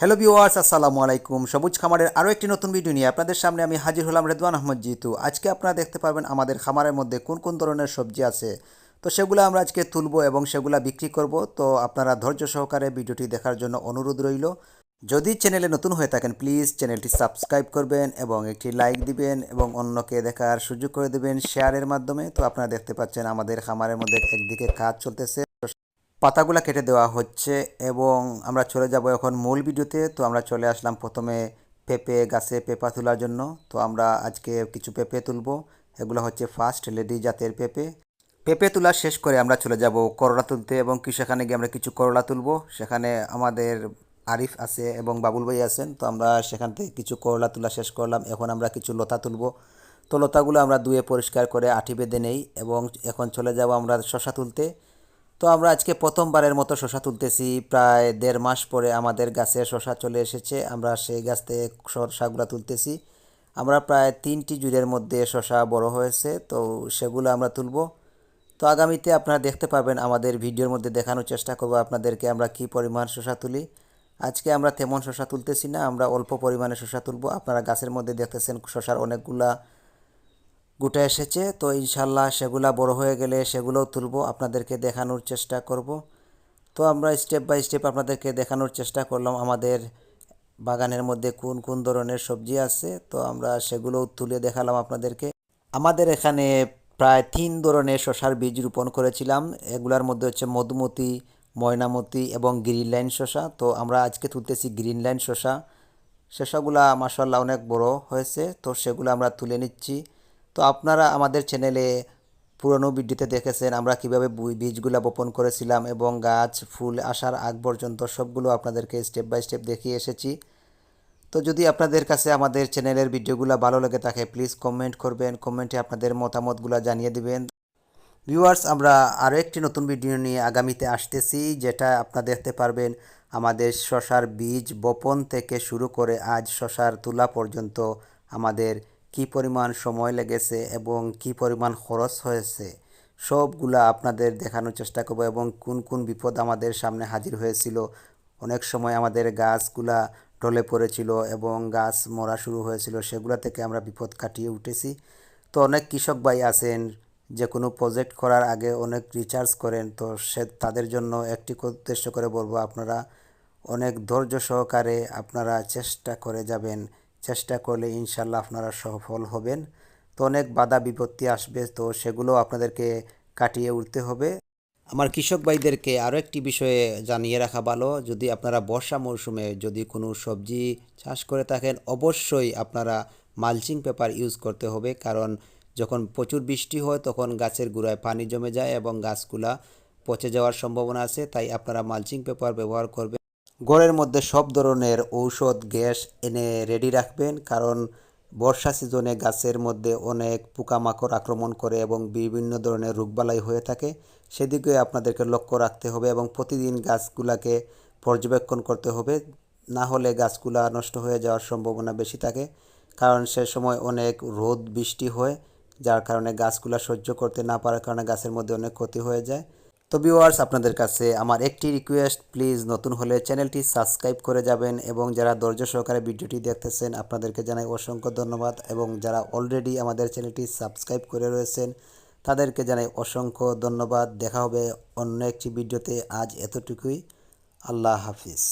Hello viewers আসসালামু আলাইকুম। সবুজ খামারের আরও একটি নতুন ভিডিও নিয়ে আপনাদের সামনে আমি হাজির হলাম রেদওয়ান আহমদ জিতু। আজকে আপনারা দেখতে পারবেন আমাদের খামারের মধ্যে কোন কোন ধরনের সবজি আছে। তো সেগুলো আমরা আজকে তুলবো এবং সেগুলো বিক্রি করব। তো আপনারা ধৈর্য সহকারে ভিডিওটি দেখার জন্য অনুরোধ রইল। যদি চ্যানেলে নতুন হয়ে থাকেন প্লিজ চ্যানেলটি সাবস্ক্রাইব করবেন এবং একটি লাইক দিবেন এবং অন্যকে দেখার সুযোগ করে দেবেন শেয়ারের মাধ্যমে। তো আপনারা দেখতে পাচ্ছেন আমাদের খামারের মধ্যে একদিকে কাজ চলতেছে। পাতাগুলা কেটে দেওয়া হচ্ছে এবং আমরা চলে যাব এখন মূল ভিডিওতে। তো আমরা চলে আসলাম প্রথমে পেঁপে গাছে পেঁপা তোলার জন্য। তো আমরা আজকে কিছু পেঁপে তুলবো। এগুলো হচ্ছে ফার্স্ট লেডি জাতের পেঁপে। পেঁপে তোলা শেষ করে আমরা চলে যাব করলা তুলতে এবং কি সেখানে গিয়ে আমরা কিছু করলা তুলবো। সেখানে আমাদের আরিফ আছে এবং বাবুল ভাই আছেন। তো আমরা সেখান থেকে কিছু করলা তোলা শেষ করলাম। এখন আমরা কিছু লতা তুলব। তো লতাগুলো আমরা ধুয়ে পরিষ্কার করে আঠি বেঁধে নেই এবং এখন চলে যাব আমরা শশা তুলতে। তো আমরা আজকে প্রথমবারের মতো শশা তুলতেছি। প্রায় দেড় মাস পরে আমাদের গাছে শশা চলে এসেছে। আমরা সেই গাছ থেকে শশাগুলো তুলতেছি। আমরা প্রায় তিনটি জুড়ের মধ্যে শশা বড় হয়েছে, তো সেগুলো আমরা তুলব। তো আগামীতে আপনারা দেখতে পাবেন, আমাদের ভিডিওর মধ্যে দেখানোর চেষ্টা করব আপনাদেরকে আমরা কি পরিমাণ শশা তুলি। আজকে আমরা তেমন শশা তুলতেছি না, আমরা অল্প পরিমাণে শশা তুলব। আপনারা গাছের মধ্যে দেখতেছেন শশার অনেকগুলা গুটে এসেছে, তো ইনশাল্লাহ সেগুলা বড় হয়ে গেলে সেগুলোও তুলব, আপনাদেরকে দেখানোর চেষ্টা করব। তো আমরা স্টেপ বাই স্টেপ আপনাদেরকে দেখানোর চেষ্টা করলাম, আমাদের বাগানের মধ্যে কোন কোন ধরনের সবজি আছে, তো আমরা সেগুলোও তুলে দেখালাম আপনাদেরকে। আমাদের এখানে প্রায় তিন ধরনের শশার বীজ রোপণ করেছিলাম, এগুলার মধ্যে হচ্ছে মধুমতি, ময়নামতি এবং গ্রিন লাইন শশা তো আমরা আজকে তুলতেছি গ্রিন লাইন শশা শশাগুলা মাসাল্লাহ অনেক বড় হয়েছে, তো সেগুলো আমরা তুলে নিচ্ছি। তো আপনারা আমাদের চ্যানেলে পুরনো ভিডিওতে দেখেছেন আমরা কীভাবে বীজগুলো বপন করেছিলাম এবং গাছ, ফুল আসার আগ পর্যন্ত সবগুলো আপনাদেরকে স্টেপ বাই স্টেপ দেখিয়ে এসেছি। তো যদি আপনাদের কাছে আমাদের চ্যানেলের ভিডিওগুলো ভালো লেগে থাকে প্লিজ কমেন্ট করবেন কমেন্টে আপনাদের মতামতগুলো জানিয়ে দিবেন। ভিউয়ার্স আমরা আরও একটি নতুন ভিডিও নিয়ে আগামীতে আসতেছি, যেটা আপনারা দেখতে পারবেন আমাদের শশার বীজ বপন থেকে শুরু করে আজ শশার তুলা পর্যন্ত আমাদের কি পরিমাণ সময় লেগেছে এবং কি পরিমাণ খরচ হয়েছে, সবগুলা আপনাদের দেখানোর চেষ্টা করব এবং কোন কোন বিপদ আমাদের সামনে হাজির হয়েছিল। অনেক সময় আমাদের গাছগুলা ঢলে পড়েছিল এবং গাছ মরা শুরু হয়েছিল, সেগুলা থেকে আমরা বিপদ কাটিয়ে উঠেছি। তো অনেক কৃষক ভাই আছেন যে কোনো প্রজেক্ট করার আগে অনেক রিচার্জ করেন, তো সে তাদের জন্য একটি উদ্দেশ্য করে বলব, আপনারা অনেক ধৈর্য সহকারে আপনারা চেষ্টা করে যাবেন। চেষ্টা করলে ইনশাল্লাহ আপনারা সফল হবেন। তো অনেক বাধা বিপত্তি আসবে, তো সেগুলো আপনাদেরকে কাটিয়ে উঠতে হবে। আমার কৃষক ভাইদেরকে আরও একটি বিষয়ে জানিয়ে রাখা ভালো, যদি আপনারা বর্ষা মৌসুমে যদি কোনো সবজি চাষ করে থাকেন, অবশ্যই আপনারা মালচিং পেপার ইউজ করতে হবে। কারণ যখন প্রচুর বৃষ্টি হয়, তখন গাছের গোড়ায় পানি জমে যায় এবং গাছগুলা পচে যাওয়ার সম্ভাবনা আছে, তাই আপনারা মালচিং পেপার ব্যবহার করবেন। ঘরের মধ্যে সব ধরনের ঔষধ, গ্যাস এনে রেডি রাখবেন। কারণ বর্ষা সিজনে গাছের মধ্যে অনেক পোকামাকড় আক্রমণ করে এবং বিভিন্ন ধরনের রোগবালাই হয়ে থাকে। সেদিকে আপনাদেরকে লক্ষ্য রাখতে হবে এবং প্রতিদিন গাছগুলাকে পর্যবেক্ষণ করতে হবে। না হলে গাছগুলা নষ্ট হয়ে যাওয়ার সম্ভাবনা বেশি থাকে। কারণ সে সময় অনেক রোদ, বৃষ্টি হয়, যার কারণে গাছগুলা সহ্য করতে না পারার কারণে গাছের মধ্যে অনেক ক্ষতি হয়ে যায়। তো ভিউয়ার্স আপনাদের কাছে আমার একটি রিকোয়েস্ট প্লিজ নতুন হলে চ্যানেলটি সাবস্ক্রাইব করে যাবেন এবং যারা ধৈর্য সহকারে ভিডিওটি দেখতেছেন, আপনাদেরকে জানাই অসংখ্য ধন্যবাদ এবং যারা অলরেডি আমাদের চ্যানেলটি সাবস্ক্রাইব করে রয়েছেন, তাদেরকে জানাই অসংখ্য ধন্যবাদ। দেখা হবে অন্য একটি ভিডিওতে। আজ এতটুকুই। আল্লাহ হাফিজ।